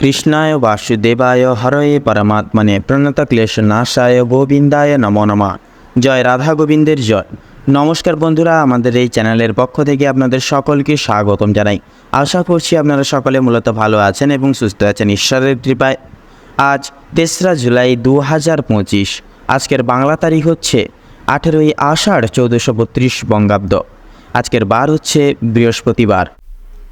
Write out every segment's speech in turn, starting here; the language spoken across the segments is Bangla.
কৃষ্ণায় বাসুদেবায় হরয়ে পরমাত্মনে প্রণত ক্লেশ নাশায় গোবিন্দায় নমো নমঃ। জয় রাধা গোবিন্দের জয়। নমস্কার বন্ধুরা, আমাদের এই চ্যানেলের পক্ষ থেকে আপনাদের সকলকে স্বাগতম জানাই। আশা করছি আপনারা সকলে মূলত ভালো আছেন এবং সুস্থ আছেন ঈশ্বরের কৃপায়। আজ তেসরা জুলাই দু হাজার পঁচিশ, আজকের বাংলা তারিখ হচ্ছে আঠেরোই আষাঢ় চৌদ্দশো বত্রিশ বঙ্গাব্দ। আজকের বার হচ্ছে বৃহস্পতিবার।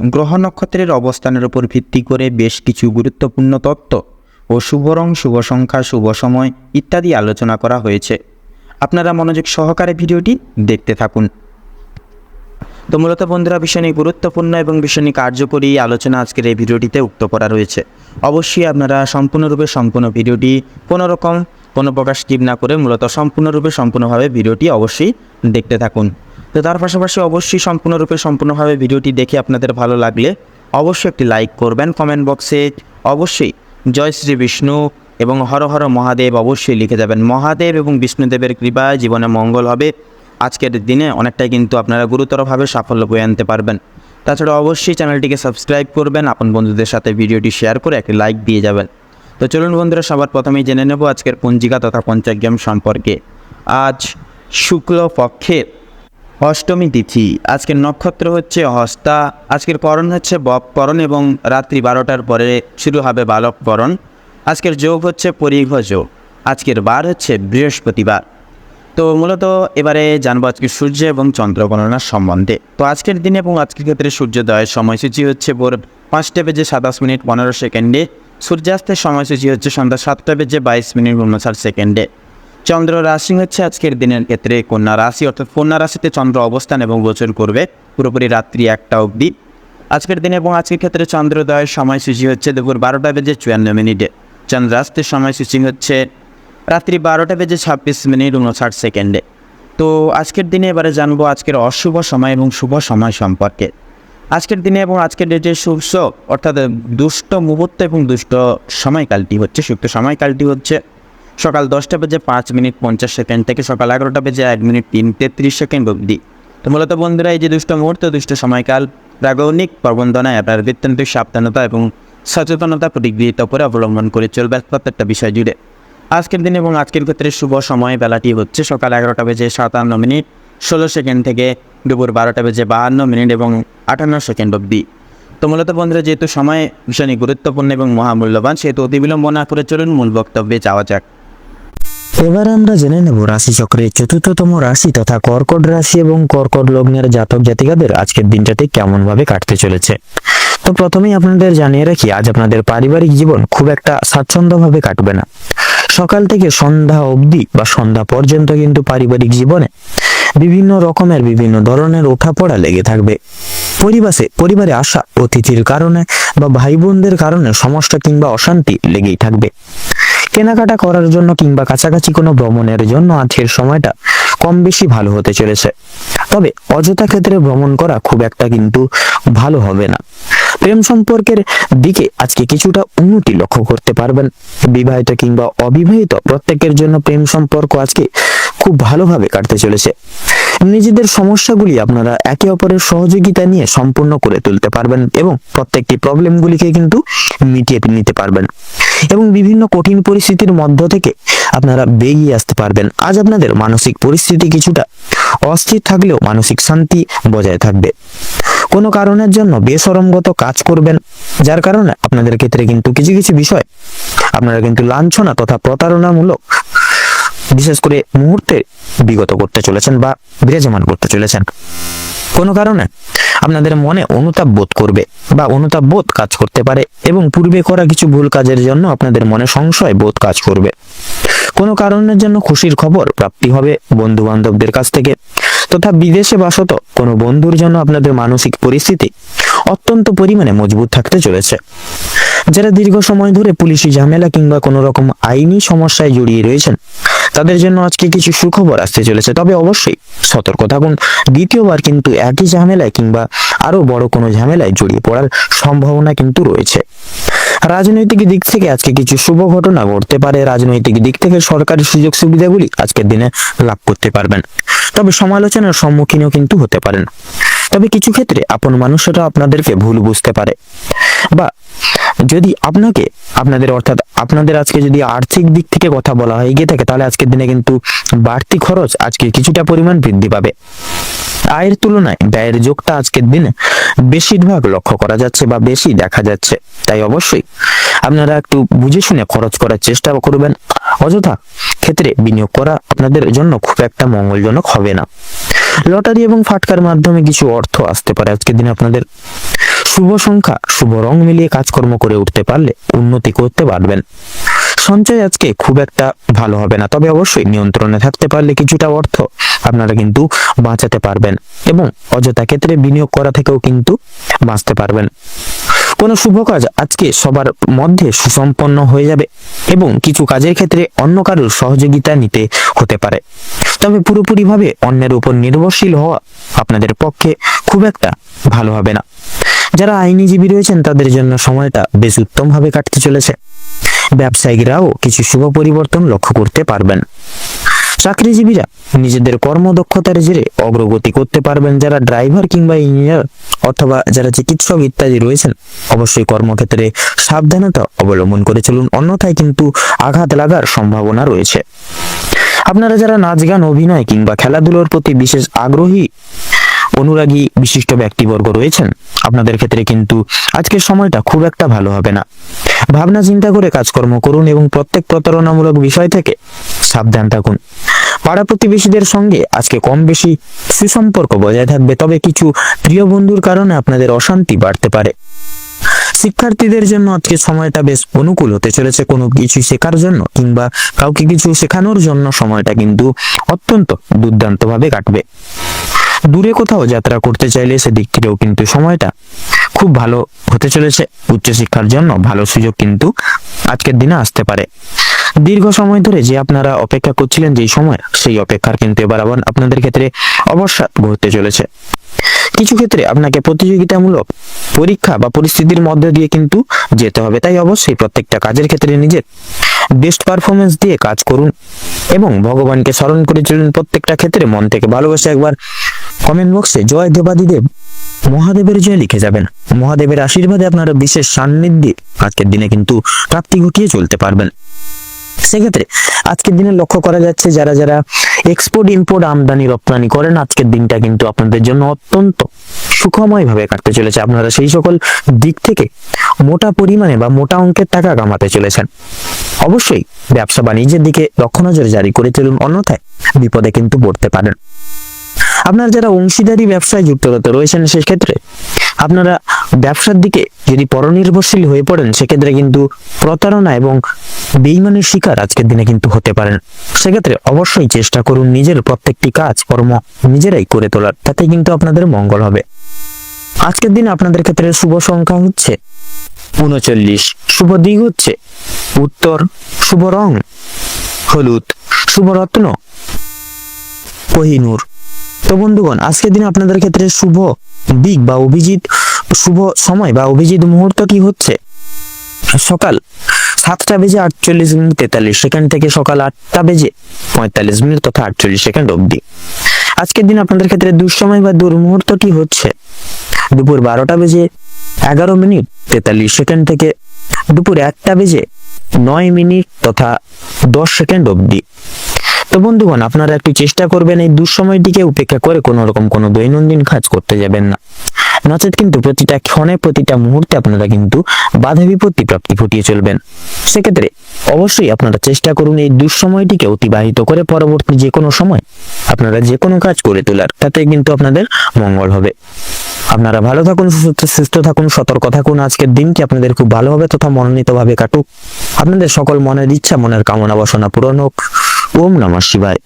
গ্রহ নক্ষত্রের অবস্থানের উপর ভিত্তি করে বেশ কিছু গুরুত্বপূর্ণ তত্ত্ব ও শুভ রং, শুভ সংখ্যা, শুভ সময় ইত্যাদি আলোচনা করা হয়েছে। আপনারা মনোযোগ সহকারে ভিডিওটি দেখতে থাকুন। তো মূলত বন্ধুরা ভীষণই গুরুত্বপূর্ণ এবং ভীষণই কার্যকরী আলোচনা আজকের এই ভিডিওটিতে উক্ত করা রয়েছে। অবশ্যই আপনারা সম্পূর্ণরূপে সম্পূর্ণ ভিডিওটি কোনো রকম কোনো প্রকার স্কিপ না করে মূলত সম্পূর্ণরূপে সম্পূর্ণভাবে ভিডিওটি অবশ্যই দেখতে থাকুন। তো তার পাশাপাশি অবশ্যই সম্পূর্ণরূপে সম্পূর্ণভাবে ভিডিওটি দেখে আপনাদের ভালো লাগলে অবশ্যই একটি লাইক করবেন কমেন্ট বক্সে অবশ্যই জয় শ্রী বিষ্ণু এবং হর হর মহাদেব অবশ্যই লিখে যাবেন। মহাদেব এবং বিষ্ণুদেবের কৃপায় জীবনে মঙ্গল হবে। আজকের দিনে অনেকটাই কিন্তু আপনারা গুরুতরভাবে সাফল্য বয়ে আনতে পারবেন। তাছাড়া অবশ্যই চ্যানেলটিকে সাবস্ক্রাইব করবেন, আপন বন্ধুদের সাথে ভিডিওটি শেয়ার করে একটি লাইক দিয়ে যাবেন। তো চলুন বন্ধুরা, সবার প্রথমেই জেনে নেব আজকের পঞ্জিকা তথা পঞ্চাগ্রাম সম্পর্কে। আজ শুক্ল পক্ষের অষ্টমী তিথি। আজকের নক্ষত্র হচ্ছে হস্তা। আজকের করণ হচ্ছে বপকরণ এবং রাত্রি বারোটার পরে শুরু হবে বালককরণ আজকের যোগ হচ্ছে পরিঘ যোগ। আজকের বার হচ্ছে বৃহস্পতিবার। তো মূলত এবারে জানব আজকে সূর্য এবং চন্দ্র গণনার সম্বন্ধে। তো আজকের দিনে এবং আজকের ক্ষেত্রে সূর্যোদয়ের সময়সূচি হচ্ছে ভোর পাঁচটা বেজে সাতাশ মিনিট পনেরো সেকেন্ডে। সূর্যাস্তের সময়সূচি হচ্ছে সন্ধ্যা সাতটা বেজে বাইশ মিনিট উনষাট সেকেন্ডে। চন্দ্র রাশি হচ্ছে আজকের দিনের ক্ষেত্রে কন্যা রাশি, অর্থাৎ কন্যা রাশিতে চন্দ্র অবস্থান এবং গোচর করবে পুরোপুরি রাত্রি একটা অবধি। আজকের দিনে এবং আজকের ক্ষেত্রে চন্দ্রোদয়ের সময়সূচি হচ্ছে দুপুর বারোটা বেজে চুয়ান্ন মিনিটে। চন্দ্রাস্তের সময়সূচি হচ্ছে রাত্রি বারোটা বেজে ছাব্বিশ মিনিট উনষাট সেকেন্ডে। তো আজকের দিনে এবারে জানব আজকের অশুভ সময় এবং শুভ সময় সম্পর্কে। আজকের দিনে এবং আজকের ডেটে শুভ, অর্থাৎ দুষ্ট মুহূর্ত এবং দুষ্ট সময়কালটি হচ্ছে সুক্ত সময়কালটি হচ্ছে সকাল দশটা বেজে পাঁচ মিনিট পঞ্চাশ সেকেন্ড থেকে সকাল এগারোটা বেজে এক মিনিট তিন তেত্রিশ সেকেন্ড অবধি। তো মূলত বন্ধুরা, এই যে দুষ্ট মুহূর্ত, দুষ্ট সময়কাল প্রাগৌনিক প্রবন্ধনায় আপনার অত্যন্ত সাবধানতা এবং সচেতনতা প্রতিগৃহীত করে অবলম্বন করে চলবে প্রত্যেকটা বিষয় জুড়ে। আজকের দিন এবং আজকের ক্ষেত্রে শুভ সময় বেলাটি হচ্ছে সকাল এগারোটা বেজে সাতান্ন মিনিট, ষোলো সেকেন্ড থেকে দুপুর বারোটা বেজে বাহান্ন মিনিট এবং আটান্ন সেকেন্ড অবধি। তো মূলত বন্ধুরা, যেহেতু সময় ভীষণই গুরুত্বপূর্ণ এবং মহামূল্যবান, সেহেতু অতি বিলম্ব না করে চলুন মূল বক্তব্যে যাওয়া যাক। এবার আমরা জেনে নেব রাশি চক্রের চতুর্থতম রাশি তথা কর্কট রাশি এবং কর্কট লগ্নের জাতক জাতিকাদের আজকের দিনটাতে কেমন ভাবে কাটতে চলেছে। তো প্রথমেই আপনাদের জানিয়ে রাখি, আজ আপনাদের পারিবারিক জীবন খুব একটা স্বাচ্ছন্দ্যভাবে কাটবে না। সকাল থেকে সন্ধ্যা অবধি বা সন্ধ্যা পর্যন্ত কিন্তু পারিবারিক জীবনে বিভিন্ন রকমের, বিভিন্ন ধরনের ওঠাপড়া লেগে থাকবে। পরিবাসে পরিবারে আসা অতিথির কারণে বা ভাই বোনদের কারণে সমস্যা কিংবা অশান্তি লেগেই থাকবে। কেনাকাটা করার জন্য কিংবা কাছাকাছি কোনো ভ্রমণের জন্য আজকের সময়টা কম বেশি ভালো হতে চলেছে। তবে অযথা ক্ষেত্রে ভ্রমণ করা খুব একটা কিন্তু ভালো হবে না। প্রেম সম্পর্কের দিকে আজকে কিছুটা উন্নতি লক্ষ্য করতে পারবেন। বিবাহিত কিংবা অবিবাহিত প্রত্যেকের জন্য প্রেম সম্পর্ক আজকে খুব ভালোভাবে কাটতে চলেছে। নিজেদের সমস্যাগুলি আপনারা একে অপরের সহযোগিতা নিয়ে সম্পূর্ণ করে তুলতে পারবেন এবং প্রত্যেকটি প্রবলেমগুলিকে কিন্তু মিটিয়ে নিতে পারবেন। এবং বিভিন্ন কঠিন পরিস্থিতির মধ্য থেকে আপনারা বেরিয়ে আসতে পারবেন। আজ আপনাদের মানসিক পরিস্থিতি কিছুটা অস্থির থাকলেও মানসিক শান্তি বজায় থাকবে। কোনো কারণের জন্য বেসরমগত কাজ করবেন, যার কারণে আপনাদের ক্ষেত্রে কিন্তু কিছু কিছু বিষয়, আপনারা কিন্তু লাঞ্ছনা তথা প্রতারণামূলক বিশেষ করে মুহূর্তে বিগত করতে চলেছেন বা বিরাজমান করতে চলেছেন। কোনো কারণে আপনাদের মনে অনুতাপ বোধ করবে বা অনুতাপ বোধ কাজ করতে পারে এবং পূর্বে করা কিছু ভুল কাজের জন্য আপনাদের মনে সংশয় বোধ কাজ করবে। কোনো কারণের জন্য খুশির খবর প্রাপ্তি হবে বন্ধু বান্ধবদের কাছ থেকে তথা বিদেশে বাসত কোনো বন্ধুর জন্য আপনাদের মানসিক পরিস্থিতি অত্যন্ত পরিমাণে মজবুত থাকতে চলেছে। যারা দীর্ঘ সময় ধরে পুলিশি ঝামেলা কিংবা কোনো রকম আইনি সমস্যায় জড়িয়ে রয়েছেন, তাদের জন্য আজকে কিছু সুখবর আসতে চলেছে। তবে অবশ্যই সতর্ক থাকুন। দ্বিতীয়বার কিন্তু একই ঝামেলায় কিংবা আরও বড় কোনো ঝামেলায় জড়িয়ে পড়ার সম্ভাবনা কিন্তু রয়েছে। রাজনৈতিক দিক থেকে আজকে কিছু শুভ ঘটনা ঘটতে পারে। রাজনৈতিক দিক থেকে সরকারি সুযোগ সুবিধাগুলি আজকের দিনে লাভ করতে পারবেন। তবে সমালোচনার সম্মুখীনও কিন্তু হতে পারেন। তবে কিছু ক্ষেত্রে আপন মানুষেরা আপনাদেরকে ভুল বুঝতে পারে বা যদি আপনাকে, আপনাদের অর্থাৎ আপনাদের আজকে যদি আর্থিক দিক থেকে কথা বলা হয় গিয়ে থাকে, তাহলে আজকের দিনে কিন্তু বাড়তি খরচ আজকে কিছুটা পরিমাণ বৃদ্ধি পাবে। আয়ের তুলনায় ব্যয়ের যোগটা আজকের দিনে বেশিরভাগ লক্ষ্য করা যাচ্ছে বা বেশি দেখা যাচ্ছে। তাই অবশ্যই আপনারা একটু বুঝে শুনে খরচ করার চেষ্টা করবেন। অযথা ক্ষেত্রে বিনিয়োগ করা আপনাদের জন্য খুব একটা মঙ্গলজনক হবে না। লটারি এবং ফাটকার মাধ্যমে কিছু অর্থ আসতে পারে। আজকের দিনে আপনাদের শুভ সংখ্যা, শুভ রং মিলিয়ে কাজকর্ম করে উঠতে পারলে উন্নতি করতে পারবেন। সঞ্চয় আজকে খুব একটা ভালো হবে না, তবে অবশ্যই নিয়ন্ত্রণে থাকতে পারলে কিছুটা অর্থ আপনারা কিন্তু বাঁচাতে পারবেন এবং অযথা ক্ষেত্রে বিনিয়োগ করা থেকেও কিন্তু বাঁচতে পারবেন। কোনো শুভ কাজ আজকে সবার মধ্যে সুসম্পন্ন হয়ে যাবে এবং কিছু কাজের ক্ষেত্রে অন্য কারোর সহযোগিতা নিতে হতে পারে। তবে পুরোপুরিভাবে অন্যের উপর নির্ভরশীল হওয়া আপনাদের পক্ষে খুব একটা ভালো হবে না। যারা আইনজীবী রয়েছেন, তাদের জন্য সময়টা বেশ উত্তমভাবে কাটতে চলেছে। ব্যবসায়িকরাও কিছু শুভ পরিবর্তন লক্ষ্য করতে পারবেন। চাকরিজীবীরা নিজেদের কর্মদক্ষতার জেরে অগ্রগতি করতে পারবেন যারা ড্রাইভার কিংবা ইঞ্জিনিয়ার অথবা যারা চিকিৎসক ইত্যাদি রয়েছেন। অবশ্যই কর্মক্ষেত্রে সাবধানতা অবলম্বন করে চলুন, অন্যথায় কিন্তু আঘাত লাগার সম্ভাবনা রয়েছে। আপনারা যারা নাচ গান, অভিনয় কিংবা খেলাধুলোর প্রতি বিশেষ আগ্রহী, অনুরাগী বিশিষ্ট ব্যক্তিবর্গ রয়েছেন, আপনাদের ক্ষেত্রে কিন্তু আজকের সময়টা খুব একটা ভালো হবে না। ভাবনা চিন্তা করে কাজকর্ম করুন এবং প্রত্যেক প্রতারণামূলক বিষয় থেকে সাবধান থাকুন। পাড়া প্রতিবেশীদের সঙ্গে আজকে কম বেশি সুসম্পর্ক বজায় থাকবে, তবে কিছু প্রিয় বন্ধুর কারণে আপনাদের অশান্তি বাড়তে পারে। শিক্ষার্থীদের জন্য আজকে সময়টা বেশ অনুকূল হতে চলেছে। কোনো কিছু শেখার জন্য কিংবা কাউকে কিছু শেখানোর জন্য সময়টা কিন্তু অত্যন্ত দুর্দান্ত ভাবে কাটবে। দূরে কোথাও যাত্রা করতে চাইলে সেদিক থেকেও কিন্তু সময়টা খুব ভালো হতে চলেছে। উচ্চশিক্ষার জন্য ভালো সুযোগ কিন্তু আজকের দিনে আসতে পারে। দীর্ঘ সময় ধরে যে আপনারা অপেক্ষা করছিলেন যে সময়, সেই অপেক্ষার কিন্তু এবার আবার আপনাদের ক্ষেত্রে অবসাদ ঘটতে চলেছে। কিছু ক্ষেত্রে আপনাকে প্রতিযোগিতামূলক পরীক্ষা বা পরিস্থিতির মধ্যে দিয়ে কিন্তু যেতে হবে। তাই অবশ্যই প্রত্যেকটা কাজের ক্ষেত্রে নিজের বেস্ট পারফরমেন্স দিয়ে কাজ করুন এবং ভগবানকে স্মরণ করে চলুন প্রত্যেকটা ক্ষেত্রে মন থেকে ভালোবাসে একবার কমেন্ট বক্সে জয় দেবাদিদেব মহাদেবের জয় লিখে যাবেন। মহাদেবের আশীর্বাদে আপনারা বিশেষ সান্নিধ্যে আজকের দিনে কিন্তু প্রাপ্তি ঘটিয়ে চলতে পারবেন। সেক্ষেত্রে আজকের দিনে লক্ষ্য করা যাচ্ছে যারা যারা এক্সপোর্ট ইম্পোর্ট আমদানি, রপ্তানি করেন, আজকের দিনটা কিন্তু আপনাদের জন্য অত্যন্ত সুখময় ভাবে কাটতে চলেছে। আপনারা সেই সকল দিক থেকে মোটা পরিমাণে বা মোটা অঙ্কের টাকা কামাতে চলেছেন। অবশ্যই ব্যবসা বাণিজ্যের দিকে লক্ষ্য নজর জারি করে চলুন, অন্যথায় বিপদে কিন্তু পড়তে পারেন। আপনার যারা অংশীদারি ব্যবসায় যুক্তরত রয়েছেন, সেক্ষেত্রে আপনারা ব্যবসার দিকে যদি পরনির্ভরশীল হয়ে পড়েন, সেক্ষেত্রে কিন্তু প্রতারণা এবং বেইমানের শিকার আজকের দিনে কিন্তু হতে পারেন। সেক্ষেত্রে অবশ্যই চেষ্টা করুন নিজের প্রত্যেকটি কাজ, কর্ম নিজেরাই করে তোলার। তাতে কিন্তু আপনাদের মঙ্গল হবে। আজকের দিনে আপনাদের ক্ষেত্রে শুভ সংখ্যা হচ্ছে উনচল্লিশ, শুভ দিক হচ্ছে উত্তর, শুভ রং হলুদ, শুভ রত্ন কোহিনুর। তো বন্ধুগণ, আজকের দিনে আপনাদের ক্ষেত্রে শুভ দিক বা অভিজিৎ, শুভ সময় বা অভিজিৎ মুহূর্ত কি হচ্ছে? সকাল সাতটা বেজে আটচল্লিশ মিনিট তেতাল্লিশ সেকেন্ড থেকে সকাল আটটা বেজে পঁয়তাল্লিশ মিনিট তথা আটচল্লিশ সেকেন্ড অবধি। আজকের দিন আপনাদের ক্ষেত্রে দুঃসময় বা দুর্মুহূর্তটি হচ্ছে? দুপুর বারোটা বেজে এগারো মিনিট তেতাল্লিশ সেকেন্ড থেকে দুপুর একটা বেজে নয় মিনিট তথা দশ সেকেন্ড অবধি। তো বন্ধুগণ, আপনারা একটু চেষ্টা করবেন এই দুঃসময়টিকে উপেক্ষা করে কোনো রকম কোনো দৈনন্দিন কাজ করতে যাবেন না। নচেত কিন্তু প্রতিটা ক্ষণে প্রতিটা মুহূর্তে আপনারা কিন্তু বাধা বিপত্তি প্রাপ্তি ঘটিয়ে চলবেন। সেক্ষেত্রে অবশ্যই আপনারা চেষ্টা করুন এই দুঃসময়টিকে অতিবাহিত করে পরবর্তী যে কোনো সময় আপনারা যে কোনো কাজ করে তোলার, তাতে কিন্তু আপনাদের মঙ্গল হবে। আপনারা ভালো থাকুন, সুস্থ সুস্থ থাকুন, সতর্ক থাকুন। আজকের দিনটি আপনাদের খুব ভালোভাবে তথা মনোনীতভাবে কাটুক। আপনাদের সকল মনের ইচ্ছা, মনের কামনা, বাসনা পূরণ হোক। ఓం నమ శివాయ్